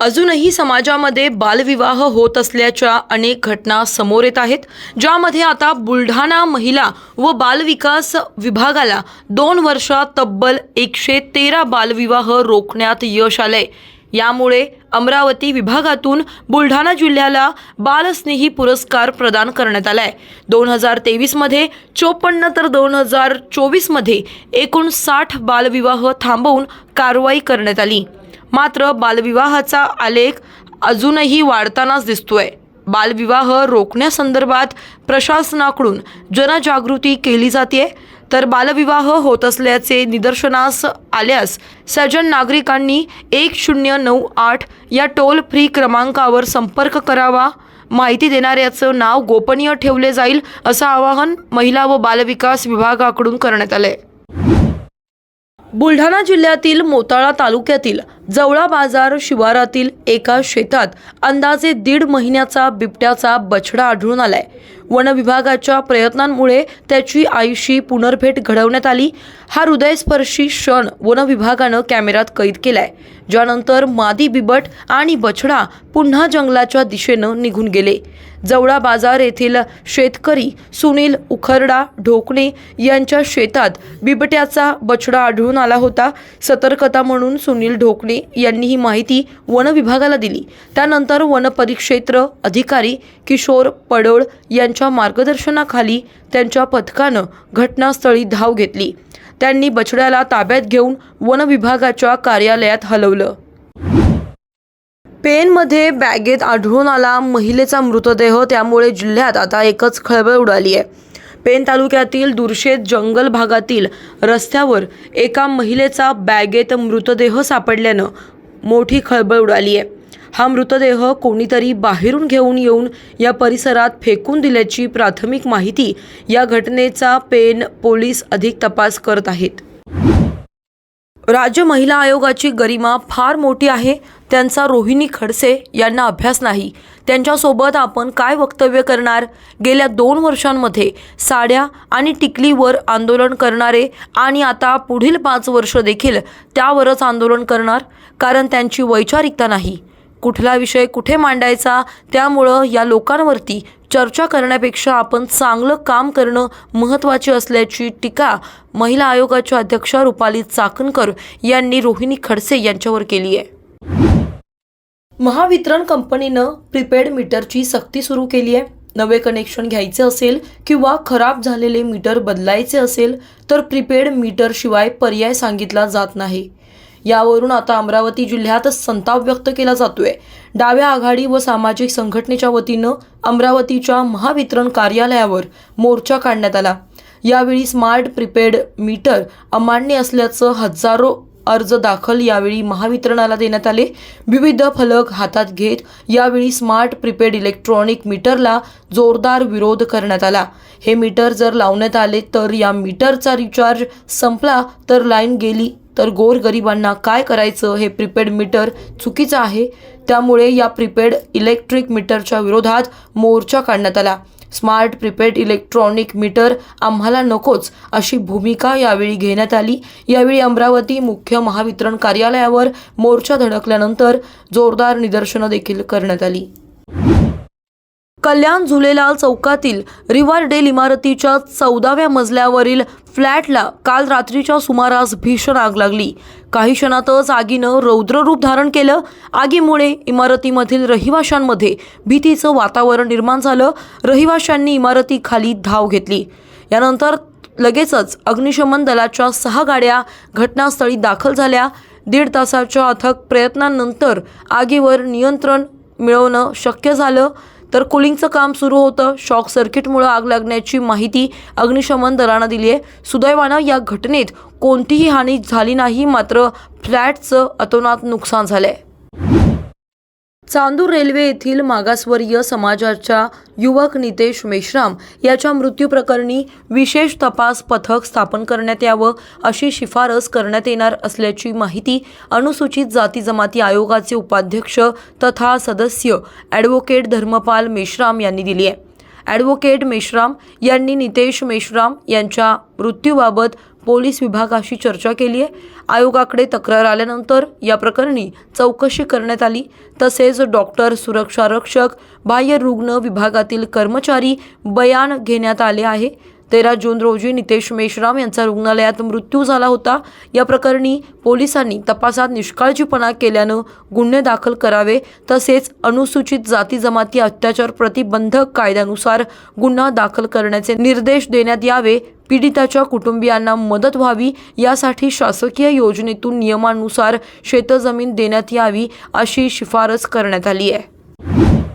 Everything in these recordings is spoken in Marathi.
अजूनही समाजामध्ये बालविवाह होत असल्याच्या अनेक घटना समोर येत आहेत ज्यामध्ये आता बुलढाणा महिला व बालविकास विभागाला दोन वर्षात तब्बल एकशे तेरा बालविवाह रोखण्यात यश आलंय. यामुळे अमरावती विभागातून बुलढाणा जिल्ह्याला बालस्नेही पुरस्कार प्रदान करण्यात आलाय. दोन हजार तेवीसमध्ये चोपन्न तर दोन हजार चोवीसमध्ये एकूण साठ बालविवाह थांबवून कारवाई करण्यात आली. मात्र बालविवाहाचा आलेख अजूनही वाढतानाच दिसतोय. बालविवाह रोखण्यासंदर्भात प्रशासनाकडून जनजागृती केली जाते तर बालविवाह होत असल्याचे निदर्शनास आल्यास सजन नागरिकांनी एक शून्य नऊ आठ या टोल फ्री क्रमांकावर संपर्क करावा. माहिती देणाऱ्याचं नाव गोपनीय ठेवले जाईल असं आवाहन महिला व बालविकास विभागाकडून करण्यात आलंय. बुलढाणा जिल्ह्यातील मोताळा तालुक्यातील जवळा बाजार शिवारातील एका शेतात अंदाजे दीड महिन्याचा बिबट्याचा बछडा आढळून आलाय. वन विभागाच्या प्रयत्नांमुळे त्याची आईशी पुनर्भेट घडवण्यात आली. हा हृदयस्पर्शी क्षण वन विभागानं कॅमेऱ्यात कैद केलाय. ज्यानंतर मादी बिबट आणि बछडा पुन्हा जंगलाच्या दिशेनं निघून गेले. जवळा बाजार येथील शेतकरी सुनील उखरडा ढोकणे यांच्या शेतात बिबट्याचा बछडा आढळून आला होता. सतर्कता म्हणून सुनील ढोकणे यांनी ही माहिती वन विभागाला दिली. त्यानंतर वन परिक्षेत्र अधिकारी किशोर पडोळ यांच्या मार्गदर्शनाखाली त्यांच्या पथकानं घटनास्थळी धाव घेतली. त्यांनी बछड्याला ताब्यात घेऊन वन विभागाच्या कार्यालयात हलवलं. पेनमध्ये बॅगेत आढळून आला महिलेचा मृतदेह त्यामुळे जिल्ह्यात आता एकच खळबळ उडाली आहे. पेन तालुक्यातील दुर्शेत जंगल भागातील रस्त्यावर एका महिलेचा बॅगेत मृतदेह सापडल्यानं मोठी खळबळ उडाली आहे. हा मृतदेह कोणीतरी बाहेरून घेऊन येऊन या परिसरात फेकून दिल्याची प्राथमिक माहिती या घटनेचा पेन पोलीस अधिक तपास करत आहेत. राज्य महिला आयोगाची गरिमा फार मोठी आहे. त्यांचा रोहिणी खडसे यांना अभ्यास नाही. त्यांच्यासोबत आपण काय वक्तव्य करणार? गेल्या दोन वर्षांमध्ये साड्या आणि टिकलीवर आंदोलन करणारे आणि आता पुढील पाच वर्ष देखील त्यावरच आंदोलन करणार? कारण त्यांची वैचारिकता नाही. कुठला विषय कुठे मांडायचा त्यामुळं या लोकांवरती चर्चा करण्यापेक्षा आपण चांगलं काम करणं महत्त्वाचे असल्याची टीका महिला आयोगाच्या अध्यक्षा रुपाली चाकणकर यांनी रोहिणी खडसे यांच्यावर केली आहे. महावितरण कंपनीनं प्रीपेड मीटरची सक्ती सुरू केली आहे. नवे कनेक्शन घ्यायचे असेल किंवा खराब झालेले मीटर बदलायचे असेल तर प्रीपेड मीटरशिवाय पर्याय सांगितला जात नाही. यावरून आता अमरावती जिल्ह्यात संताप व्यक्त केला जातोय. डाव्या आघाडी व सामाजिक संघटनेच्या वतीनं अमरावतीच्या महावितरण कार्यालयावर मोर्चा काढण्यात आला. यावेळी स्मार्ट प्रिपेड मीटर अमान्य असल्याचं हजारो अर्ज दाखल यावेळी महावितरणाला देण्यात आले. विविध फलक हातात घेत यावेळी स्मार्ट प्रिपेड इलेक्ट्रॉनिक मीटरला जोरदार विरोध करण्यात आला. हे मीटर जर लावण्यात आले तर या मीटरचा रिचार्ज संपला तर लाईन गेली तर गोरगरिबांना काय करायचं हे प्रीपेड मीटर चुकीचं आहे. त्यामुळे या प्रीपेड इलेक्ट्रिक मीटरच्या विरोधात मोर्चा काढण्यात आला. स्मार्ट प्रीपेड इलेक्ट्रॉनिक मीटर आम्हाला नकोच अशी भूमिका यावेळी घेण्यात आली. यावेळी अमरावती मुख्य महावितरण कार्यालयावर मोर्चा धडकल्यानंतर जोरदार निदर्शनं देखील करण्यात आली. कल्याण झुलेलाल चौकातील रिव्हरडेल इमारतीच्या चौदाव्या मजल्यावरील फ्लॅटला काल रात्रीच्या सुमारास भीषण आग लागली. काही क्षणातच आगीनं रौद्ररूप धारण केलं. आगीमुळे इमारतीमधील रहिवाशांमध्ये भीतीचं वातावरण निर्माण झालं. रहिवाशांनी इमारतीखाली धाव घेतली. यानंतर लगेचच अग्निशमन दलाच्या सहा गाड्या घटनास्थळी दाखल झाल्या. दीड तासाच्या अथक प्रयत्नांनंतर आगीवर नियंत्रण मिळवणं शक्य झालं. तर कुलिंगचं काम सुरू होतं. शॉक सर्किटमुळं आग लागण्याची माहिती अग्निशमन दलानं दिली आहे. सुदैवानं या घटनेत कोणतीही हानी झाली नाही मात्र फ्लॅटचं अतोनात नुकसान झालं आहे चांदूर रेल्वे येथील मागासवर्गीय समाजाच्या युवक नितेश मेश्राम याच्या मृत्यूप्रकरणी विशेष तपास पथक स्थापन करण्यात यावं अशी शिफारस करण्यात येणार असल्याची माहिती अनुसूचित जाती जमाती आयोगाचे उपाध्यक्ष तथा सदस्य ॲडव्होकेट धर्मपाल मेश्राम यांनी दिली आहे. ॲडव्होकेट मेश्राम यांनी नितेश मेश्राम यांच्या मृत्यूबाबत पोलीस विभागाशी चर्चा केली आहे. आयोगाकडे तक्रार आल्यानंतर या प्रकरणी चौकशी करण्यात आली. तसेच डॉक्टर सुरक्षा रक्षक बाह्य रुग्ण विभागातील कर्मचारी बयान घेण्यात आले आहे. तेरा जून रोजी नितेश मेश्राम यांचा रुग्णालयात मृत्यू झाला होता. या प्रकरणी पोलिसांनी तपासात निष्काळजीपणा केल्यानं गुन्हे दाखल करावे तसेच अनुसूचित जाती जमाती अत्याचार प्रतिबंधक कायद्यानुसार गुन्हा दाखल करण्याचे निर्देश देण्यात यावे. पीडिताच्या कुटुंबियांना मदत व्हावी यासाठी शासकीय योजनेतून नियमानुसार शेतजमीन देण्यात यावी अशी शिफारस करण्यात आली आहे.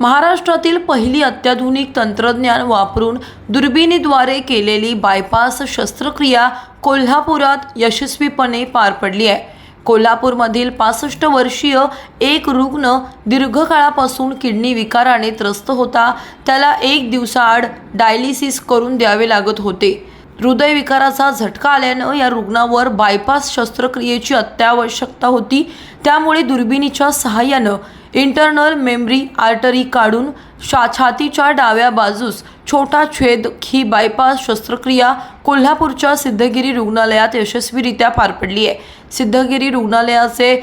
महाराष्ट्रातील पहिली अत्याधुनिक तंत्रज्ञान वापरून दुर्बिणीद्वारे केलेली बायपास शस्त्रक्रिया कोल्हापुरात यशस्वीपणे पार पडली आहे. कोल्हापूरमधील पासष्ट वर्षीय एक रुग्ण दीर्घकाळापासून किडनी विकाराने त्रस्त होता. त्याला एक दिवसाआड डायलिसिस करून द्यावे लागत होते. हृदयविकाराचा झटका आल्यानं या रुग्णावर बायपास शस्त्रक्रियेची अत्यावश्यकता होती. त्यामुळे दुर्बिणीच्या सहाय्यानं इंटरनल मेमरी आर्टरी काढून शा छातीच्या डाव्या बाजूस छोटा छेद ही बायपास शस्त्रक्रिया कोल्हापूरच्या सिद्धगिरी रुग्णालयात यशस्वीरित्या पार पडली आहे. सिद्धगिरी रुग्णालयाचे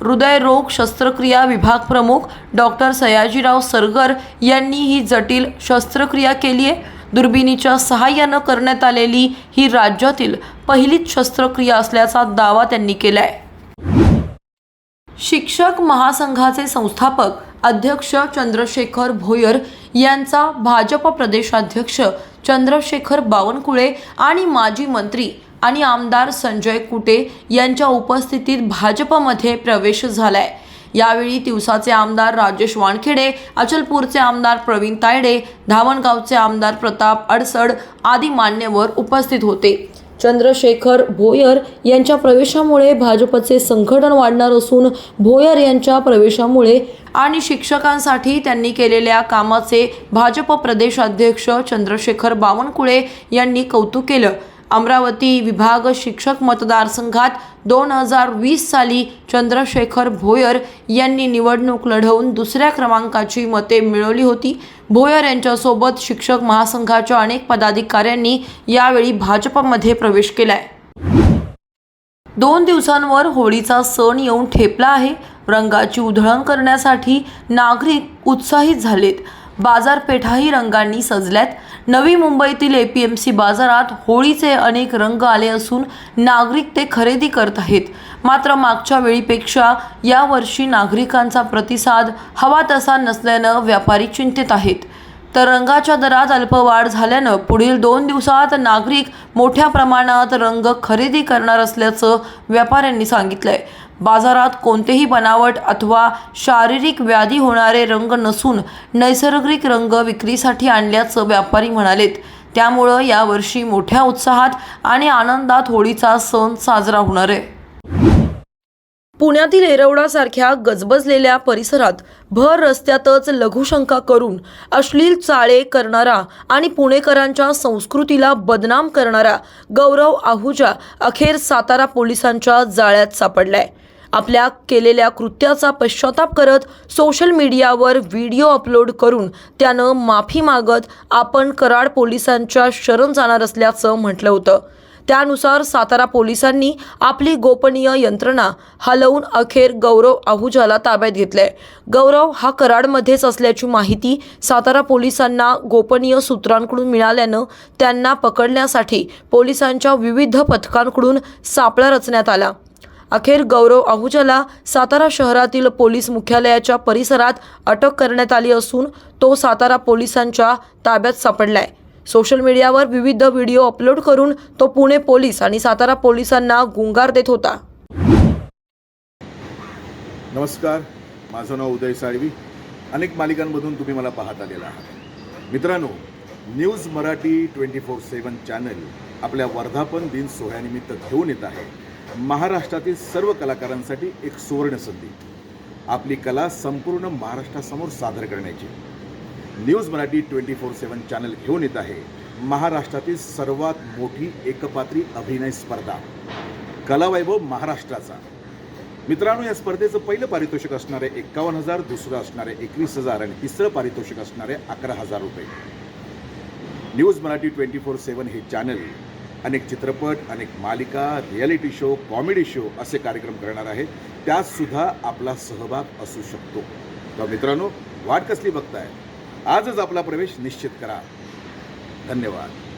हृदयरोग शस्त्रक्रिया विभाग प्रमुख डॉक्टर सयाजीराव सरगर यांनी ही जटिल शस्त्रक्रिया केली आहे. दुर्बिणीच्या सहाय्यानं करण्यात आलेली ही राज्यातील पहिलीच शस्त्रक्रिया असल्याचा दावा त्यांनी केला आहे शिक्षक महासंघाचे संस्थापक अध्यक्ष चंद्रशेखर भोयर यांचा भाजप प्रदेशाध्यक्ष चंद्रशेखर बावनकुळे आणि माजी मंत्री आणि आमदार संजय कुटे यांच्या उपस्थितीत भाजपमध्ये प्रवेश झालाय. यावेळी तिवसाचे आमदार राजेश वानखेडे अचलपूरचे आमदार प्रवीण तायडे धावणगावचे आमदार प्रताप अडसड आदी मान्यवर उपस्थित होते. चंद्रशेखर भोयर यांच्या प्रवेशामुळे भाजपचे संघटन वाढणार असून भोयर यांच्या प्रवेशामुळे आणि शिक्षकांसाठी त्यांनी केलेल्या कामाचे भाजप प्रदेशाध्यक्ष चंद्रशेखर बावनकुळे यांनी कौतुक केलं. अमरावती विभाग शिक्षक मतदारसंघात दोन हजार वीस साली चंद्रशेखर भोयर यांनी निवडणूक लढवून दुसऱ्या क्रमांकाची मते मिळवली होती. भोयर यांच्यासोबत शिक्षक महासंघाच्या अनेक पदाधिकाऱ्यांनी यावेळी भाजपमध्ये प्रवेश केलाय. दोन दिवसांवर होळीचा सण येऊन ठेपला आहे. रंगाची उधळण करण्यासाठी नागरिक उत्साहित झालेत. बाजारपेठाही रंगांनी सजल्यात. नवी मुंबईतील ए पी एम सी बाजारात होळीचे अनेक रंग आले असून नागरिक ते खरेदी करत आहेत. मात्र मागच्या वेळीपेक्षा यावर्षी नागरिकांचा प्रतिसाद हवा तसा नसल्यानं व्यापारी चिंतित आहेत. तर रंगाच्या दरात अल्पवाढ झाल्यानं पुढील दोन दिवसात नागरिक मोठ्या प्रमाणात रंग खरेदी करणार असल्याचं व्यापाऱ्यांनी सांगितलंय. बाजारात कोणतेही बनावट अथवा शारीरिक व्याधी होणारे रंग नसून नैसर्गिक रंग विक्रीसाठी आणल्याचं व्यापारी म्हणालेत. त्यामुळं यावर्षी मोठ्या उत्साहात आणि आनंदात होळीचा सण साजरा होणार आहे. पुण्यातील एरवडासारख्या गजबजलेल्या परिसरात भर रस्त्यातच लघुशंका करून अश्लील चाळे करणारा आणि पुणेकरांच्या संस्कृतीला बदनाम करणारा गौरव आहुजा अखेर सातारा पोलिसांच्या जाळ्यात सापडलाय. आपल्या केलेल्या कृत्याचा पश्चाताप करत सोशल मीडियावर व्हिडिओ अपलोड करून त्यानं माफी मागत आपण कराड पोलिसांच्या शरण जाणार असल्याचं म्हटलं होतं. त्यानुसार सातारा पोलिसांनी आपली गोपनीय यंत्रणा हलवून अखेर गौरव आहुजाला ताब्यात घेतलंय. गौरव हा कराडमध्येच असल्याची माहिती सातारा पोलिसांना गोपनीय सूत्रांकडून मिळाल्यानं त्यांना पकडण्यासाठी पोलिसांच्या विविध पथकांकडून सापळा रचण्यात आला. अखेर गौरव आहुजाला सातारा शहरातील पोलीस मुख्यालयाच्या परिसरात अटक करण्यात आली असून तो सातारा पोलिसांच्या ताब्यात सापडलाय. सोशल मीडियावर विविध व्हिडिओ अपलोड करून तो पुणे पोलीस आणि सातारा पोलिसांना गुंगार देत होता. नमस्कार माझं नाव उदय साळवी. अनेक मालिकांमधून तुम्ही मला पाहत आलेला आहात. मित्रांनो news Marathi twenty four seven channel आपल्या वर्धापन दिन सोहळ्यानिमित्त घेऊन येत आहे. महाराष्ट्रातील सर्व कलाकारांसाठी एक सुवर्ण संधी. आपली कला संपूर्ण महाराष्ट्रासमोर सादर करण्याची. News Marathi twenty four seven channel घेऊन येत आहे महाराष्ट्रातील सर्वात मोठी एकपात्री अभिनय स्पर्धा कलावैभव महाराष्ट्राचा. मित्रांनो या स्पर्धेचं पहिलं पारितोषिक असणारे एक्कावन्न हजार दुसरं असणारे एकवीस हजार आणि तिसरं पारितोषिक असणारे अकरा हजार रुपये. News Marathi twenty four seven हे चॅनल अनेक चित्रपट अनेक मालिका रियालिटी शो कॉमेडी शो असे कार्यक्रम करणार आहे. त्यातसुद्धा आपला सहभाग असू शकतो. तर मित्रांनो वाट कसली बघताय? आजच आपला प्रवेश निश्चित करा. धन्यवाद.